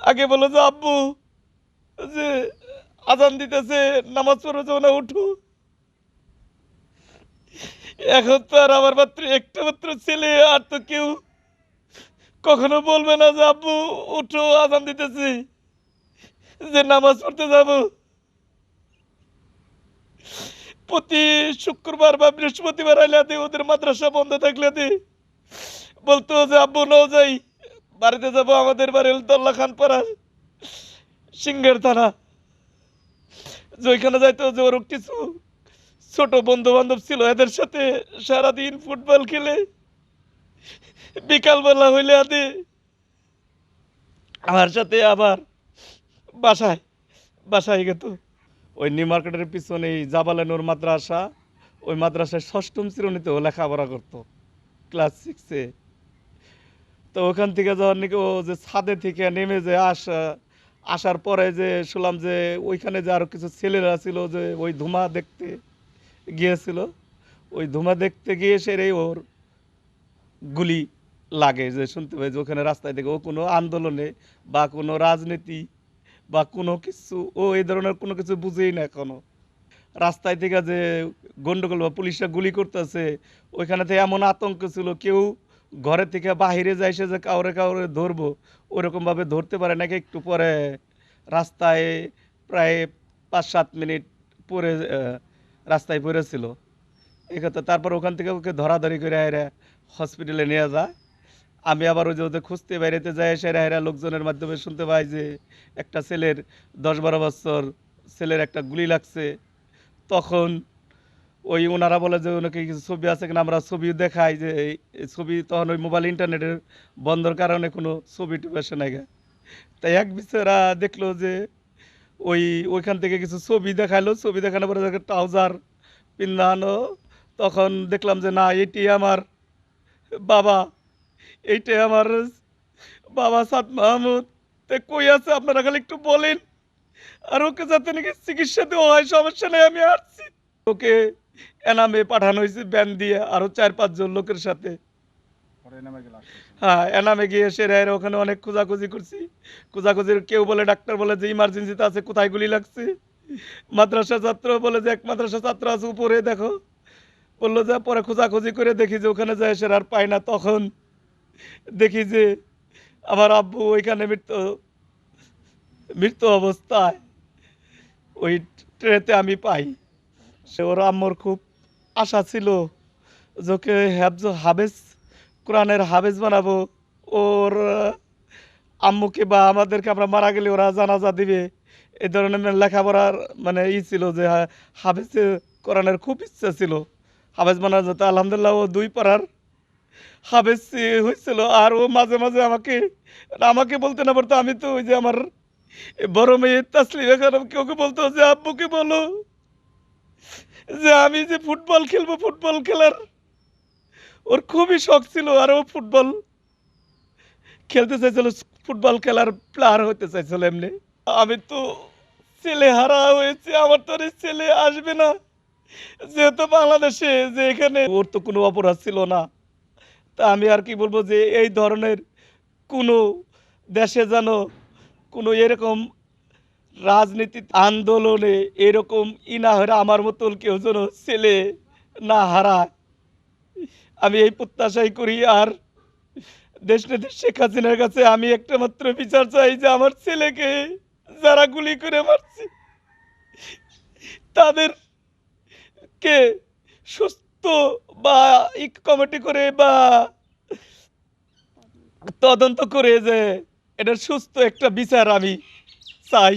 আগে বলো যে, আব্বু, যে আজান দিতেছে, নামাজ পড়ে, যাও না, উঠো। এখন তো আর আমার মাত্র একটা মাত্র ছেলে, আর তো কেউ কখনো বলবে না যে, আব্বু, উঠো, আজান দিতেছে, যে নামাজ পড়তে যাব। প্রতি শুক্রবার বা বৃহস্পতিবার আইলাতে ওদের মাদ্রাসা বন্ধ থাকলে বলতো যে, আব্বু, নাও যাই। বাড়িতে যাব, আমাদের বাড়ি উলতল্লা খান পাড়ার সিংহের থানা। যেখানে যাইতো যে ওর কিছু ছোট বন্ধু বান্ধব ছিল, এদের সাথে সারাদিন ফুটবল খেলে, বিকালবেলা হইলে আদে আমার সাথে আবার বাসায় বাসায় গেত। ওই নিউ মার্কেটের পিছনে জাবালানুর মাদ্রাসা, ওই মাদ্রাসায় ষষ্ঠম শ্রেণীতেও লেখাপড়া করতো, ক্লাস সিক্সে তো ওখান থেকে যখন নাকি ও যে ছাদে থেকে নেমে যে আসা আসার পরে যে শুনলাম যে ওইখানে যে আরও কিছু ছেলেরা ছিল যে ওই ধুমা দেখতে গিয়েছিল। ওই ধুমা দেখতে গিয়ে সেরে ওর গুলি লাগে যে শুনতে পাই যে ওখানে রাস্তায় থেকে ও কোনো আন্দোলনে বা কোনো রাজনীতি বা কোনো কিছু, ও এই ধরনের কোনো কিছু বুঝেই না এখনও। রাস্তায় থেকে যে গন্ডগোল বা পুলিশরা গুলি করতেছে ওইখানে থেকে এমন আতঙ্ক ছিল, কেউ ঘরে থেকে বাহিরে যায়, সে যে কাউরে কাউরে ধরবো ওরকমভাবে ধরতে পারে নাকি একটু পরে রাস্তায় প্রায় পাঁচ, সাত মিনিট পরে রাস্তায় পড়েছিল। কথা, তারপর ওখান থেকে ওকে ধরাধরি করে আয়রা হসপিটালে নিয়ে যায়। আমি আবার ওই যে ওদের খুঁজতে বাইরেতে যাই, এসে হেরা লোকজনের মাধ্যমে শুনতে পাই যে একটা ছেলের দশ বারো বছর ছেলের একটা গুলি লাগছে। তখন ওই ওনারা বলে যে ওনাকে কিছু ছবি আছে কিনা, আমরা ছবি দেখাই যে এই ছবি তখন ওই মোবাইল ইন্টারনেটের বন্ধর কারণে কোনো ছবি টুবি আসে না গে। তাই এক বিচারা দেখল যে ওই ওইখান থেকে কিছু ছবি দেখাইলো, ছবি দেখানোর পরে ট্রাউজার পিন্ধানো, তখন দেখলাম যে না, এটি আমার বাবা এইটাই আমার বাবা সাদ মাহমুদ। তে কই আছে? আপনারা খালি একটু বলেন। আর ওকে যাতে নাকি চিকিৎসা দেওয়া হয়, সমস্যা নেই, আমি আসছি। ওকে এনামে পাঠানো হয়েছে ব্যান দিয়ে আরও চার পাঁচজন লোকের সাথে। হ্যাঁ এনামে গিয়ে সেরে এরা ওখানে অনেক খোঁজাখুঁজি করছি। খোঁজাখুঁজির কেউ বলে ডাক্তার বলে যে ইমার্জেন্সিতে আছে কোথায় গুলি লাগছে? মাদ্রাসা ছাত্র বলে যে এক মাদ্রাসা ছাত্র আছে উপরে দেখো। বলল যে পরে খোঁজাখুঁজি করে দেখি যে ওখানে যায় সে আর পায় না তখন দেখি যে আমার আব্বু ওইখানে মৃত্যু মৃত্যু অবস্থায়। ওই ট্রেতে আমি পাই। সে ওর আম্মুর খুব আশা ছিল যে ওকে হাফজ হাবেজ কোরআনের হাবেজ বানাবো। ওর আম্মুকে বা আমাদেরকে আমরা মারা গেলে ওরা জানাজা দিবে। এই ধরনের লেখাপড়ার মানে ই ছিল যে হা- হাফেজ কোরআনের খুব ইচ্ছা ছিল। হাফেজ বানার যেতে আলহামদুলিল্লাহ ও দুই পাড়ার হাফেজ হয়েছিল। আর ও মাঝে মাঝে আমাকে আমাকে বলতে না পারতো। আমি তো ওই যে আমার বড় মেয়ে তাসলিমা খানম কেউ বলতো যে, আব্বুকে বলো। যে আমি যে ফুটবল খেলব, ফুটবল খেলার ওর খুবই শখ ছিল আর ও ফুটবল খেলতে চাইছিল, ফুটবল খেলার প্লেয়ার হতে চাইছিল এমনি। আমি তো ছেলে হারা হয়েছে, আমার তো ছেলে আসবে না। যেহেতু বাংলাদেশে, যে এখানে ওর তো কোনো অপরাধ ছিল না। তা আমি আর কি বলব যে এই ধরনের কোনো দেশে যেন কোনো এরকম রাজনীতি আন্দোলনে এরকম ই না হয়ে আমার মতন কেউ যেন ছেলে না হারায়। আমি এই প্রত্যাশাই করি আর দেশ নেত্রী শেখ হাসিনার কাছে আমি একটা মাত্র বিচার চাই যে আমার ছেলেকে যারা গুলি করে মারছে তাদেরকে সুস্থ বা ই কমিটি করে বা তদন্ত করে যে এটার সুস্থ একটা বিচার আমি চাই।